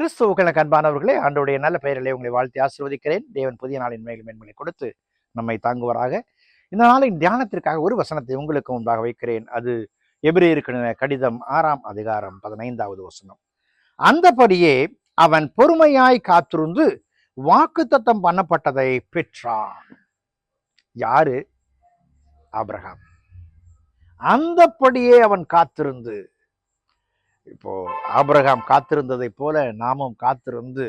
கிறிஸ்துவுக்களுக்கு அன்பானவர்களே ஆண்டோடைய நல்ல பெயரிலே உங்களை வாழ்த்தி ஆசிர்வதிக்கிறேன். தேவன் புதிய நாளின் மேலும் மேன்மலை கொடுத்து நம்மை தாங்குவராக. இந்த நாளின் தியானத்திற்காக ஒரு வசனத்தை உங்களுக்கு முன்பாக வைக்கிறேன். அது எபிரேயருக்கு கடிதம் ஆறாம் அதிகாரம் பதினைந்தாவது வசனம். அந்தபடியே அவன் பொறுமையாய் காத்திருந்து வாக்குத்தத்தம் பண்ணப்பட்டதை பெற்றான். யாரு? அப்ரஹாம் அந்தப்படியே அவன் காத்திருந்து இப்போ ஆபிரகாம் காத்திருந்ததை போல நாமும் காத்திருந்து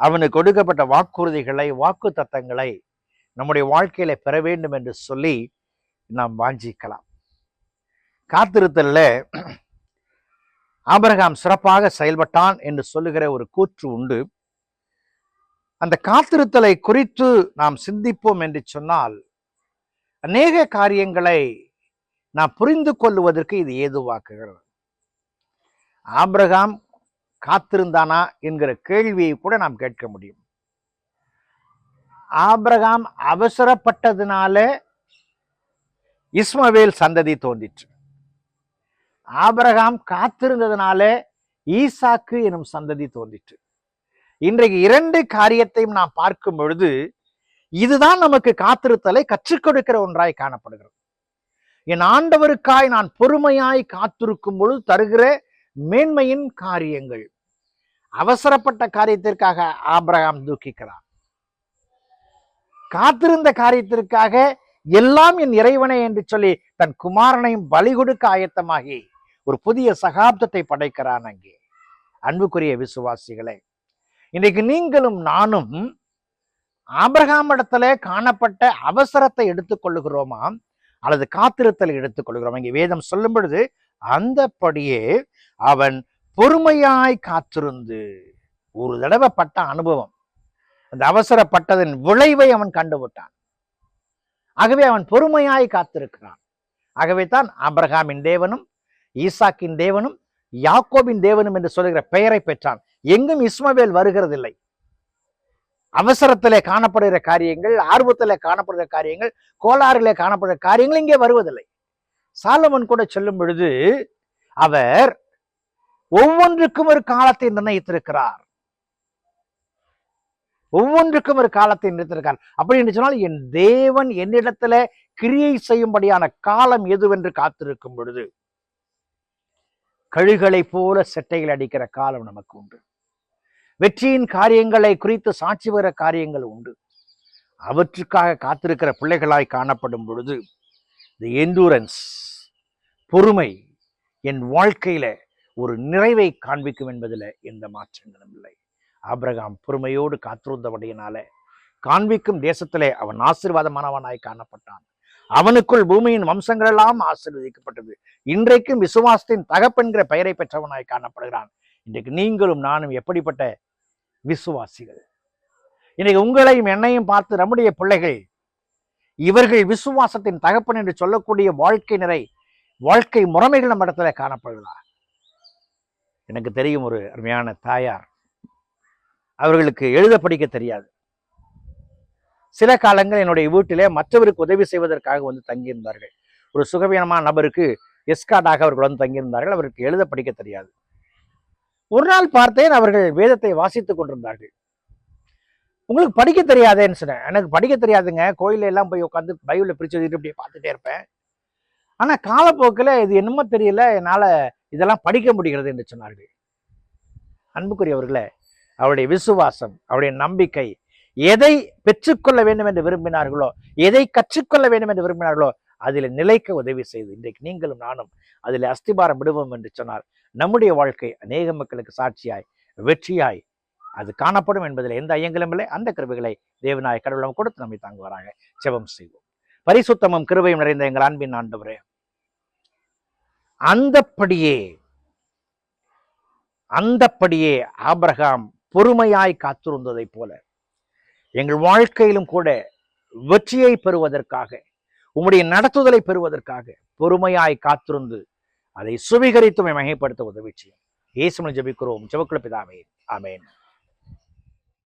அவனுக்கு கொடுக்கப்பட்ட வாக்குறுதிகளை வாக்கு தத்தங்களை நம்முடைய வாழ்க்கையில பெற வேண்டும் என்று சொல்லி நாம் வாஞ்சிக்கலாம். காத்திருத்தல்ல ஆபரகாம் சிறப்பாக செயல்பட்டான் என்று சொல்லுகிற ஒரு கூற்று உண்டு. அந்த காத்திருத்தலை குறித்து நாம் சிந்திப்போம் என்று சொன்னால் அநேக காரியங்களை நாம் புரிந்து கொள்ளுவதற்கு இது ஏதுவாக்குகிறது. ஆபிரகாம் காத்திருந்தானா என்கிற கேள்வியை கூட நாம் கேட்க முடியும். ஆபிரகாம் அவசரப்பட்டதுனால இஸ்மவேல் சந்ததி தோன்றிற்று. ஆபிரகாம் காத்திருந்ததுனால ஈசாக்கு எனும் சந்ததி தோன்றிற்று. இன்றைக்கு இரண்டு காரியத்தையும் நாம் பார்க்கும் பொழுது இதுதான் நமக்கு காத்திருத்தலை கற்றுக் கொடுக்கிற ஒன்றாய் காணப்படுகிறது. என் ஆண்டவருக்காய் நான் பொறுமையாய் காத்திருக்கும் பொழுது தருகிற மேன்மையின் காரியங்கள். அவசரப்பட்ட காரியத்திற்காக ஆபிரகாம் தூக்கிக்கிறான் காத்திருந்த காரியத்திற்காக எல்லாம் என் இறைவனே என்று சொல்லி தன் குமாரனையும் பலி கொடுக்க ஆயத்தமாகி ஒரு புதிய சகாப்தத்தை படைக்கிறான் அங்கே. அன்புக்குரிய விசுவாசிகளே இன்றைக்கு நீங்களும் நானும் ஆபிரகாம் இடத்துல காணப்பட்ட அவசரத்தை எடுத்துக்கொள்ளுகிறோமா? அல்லது காத்திருத்தலை எடுத்துக்கொள்கிறோம் இங்கே வேதம் சொல்லும் பொழுது அந்தபடியே அவன் பொறுமையாய் காத்திருந்து ஒரு தடவை பட்ட அனுபவம். அந்த அவசரப்பட்டதன் விளைவை அவன் கண்டுவிட்டான். ஆகவே அவன் பொறுமையாய் காத்திருக்கிறான். ஆகவே தான் அப்ரஹாமின் தேவனும் ஈசாக்கின் தேவனும் யாக்கோபின் தேவனும் என்று சொல்லுகிற பெயரை பெற்றான். எங்கும் இஸ்மவேல் வருகிறதில்லை. அவசரத்திலே காணப்படுகிற காரியங்கள் ஆர்வத்திலே காணப்படுகிற காரியங்கள் கோளாறிலே காணப்படுகிற காரியங்கள் இங்கே வருவதில்லை. சாலமன் கூட செல்லும் பொழுது அவர் ஒவ்வொன்றுக்கும் ஒரு காலத்தை நிர்ணயித்திருக்கிறார். ஒவ்வொன்றுக்கும் ஒரு காலத்தை நிறுத்திருக்கார் அப்படி என்று சொன்னால் என் தேவன் என்னிடத்துல கிரியை செய்யும்படியான காலம் எதுவென்று காத்திருக்கும் பொழுது கழுகளை போல செட்டைகள் அடிக்கிற காலம் நமக்கு உண்டு. வெற்றியின் காரியங்களை குறித்து சாட்சி வர காரியங்கள் உண்டு. அவற்றுக்காக காத்திருக்கிற பிள்ளைகளாய் காணப்படும் பொழுது தி எண்டூரன்ஸ் பொறுமை என் வாழ்க்கையில ஒரு நிறைவை காண்பிக்கும் என்பதில் எந்த மாற்றங்களும் இல்லை. ஆபிரகாம் பொறுமையோடு காத்திருந்தபடியினால காண்பிக்கும் தேசத்திலே அவன் ஆசீர்வாதமானவனாய் காணப்பட்டான். அவனுக்குள் பூமியின் வம்சங்கள் எல்லாம் ஆசீர்வதிக்கப்பட்டது. இன்றைக்கும் விசுவாசத்தின் தகப்பென்கிற பெயரை பெற்றவனாய் காணப்படுகிறான். இன்றைக்கு நீங்களும் நானும் எப்படிப்பட்ட விசுவாசிகள்? இன்னைக்கு உங்களையும் என்னையும் பார்த்து நம்முடைய பிள்ளைகள் இவர்கள் விசுவாசத்தின் தகப்பன் என்று சொல்லக்கூடிய வாழ்க்கை நிறை வாழ்க்கை முறைமைகள் நம்ம இடத்துல காணப்படுகிறா எனக்கு தெரியும் ஒரு அருமையான தாயார். அவர்களுக்கு எழுத படிக்க தெரியாது. சில காலங்கள் என்னுடைய வீட்டிலே மற்றவருக்கு உதவி செய்வதற்காக வந்து தங்கியிருந்தார்கள். ஒரு சுகவீனமான நபருக்கு எஸ்கார்டாக அவர்கள் வந்து தங்கியிருந்தார்கள். அவருக்கு எழுத படிக்க தெரியாது. ஒரு நாள் பார்த்தேன் அவர்கள் வேதத்தை வாசித்துக் கொண்டிருந்தார்கள். உங்களுக்கு படிக்க தெரியாதேன்னு சொன்னேன். எனக்கு படிக்க தெரியாதுங்க. கோயில எல்லாம் போய் உட்காந்து பைபிளில் பிரிச்சு வச்சுட்டு இப்படி பார்த்துட்டே இருப்பேன். ஆனால் காலப்போக்கில் இது என்னமோ தெரியல. என்னால் இதெல்லாம் படிக்க முடிகிறது என்று சொன்னார்கள். அன்புக்குரியவர்களே அவருடைய விசுவாசம் அவருடைய நம்பிக்கை எதை பெற்றுக்கொள்ள வேண்டும் என்று விரும்பினார்களோ எதை கற்றுக்கொள்ள வேண்டும் என்று விரும்பினார்களோ அதில் நிலைக்க உதவி செய்து இன்றைக்கு நீங்களும் நானும் அதில் அஸ்திபாரம் விடுவோம் என்று சொன்னார். நம்முடைய வாழ்க்கை அநேக மக்களுக்கு சாட்சியாய் வெற்றியாய் அது காணப்படும் என்பதில் எந்த ஐயங்களும் இல்லை. அந்த கிருபைகளை தேவநாய கடவுளம் கொடுத்து நம்மை வராங்க. செபம் செய்வோம். பரிசுத்தமும் கிருபையும் நிறைந்த எங்கள் அன்பின் ஆண்டவரே அந்தப்படியே அந்தப்படியே ஆபிரகாம் பொறுமையாய் காத்திருந்ததைப் போல எங்கள் வாழ்க்கையிலும் கூட வெற்றியை பெறுவதற்காக உம்முடைய நடத்துதலை பெறுவதற்காக பொறுமையாய் காத்திருந்து அதை சுவீகரித்து மகைப்படுத்த உதவி செய்யும். இயேசுமன் ஜபிக்கிறோம். ஜெபக்குள்ள பிதாவே.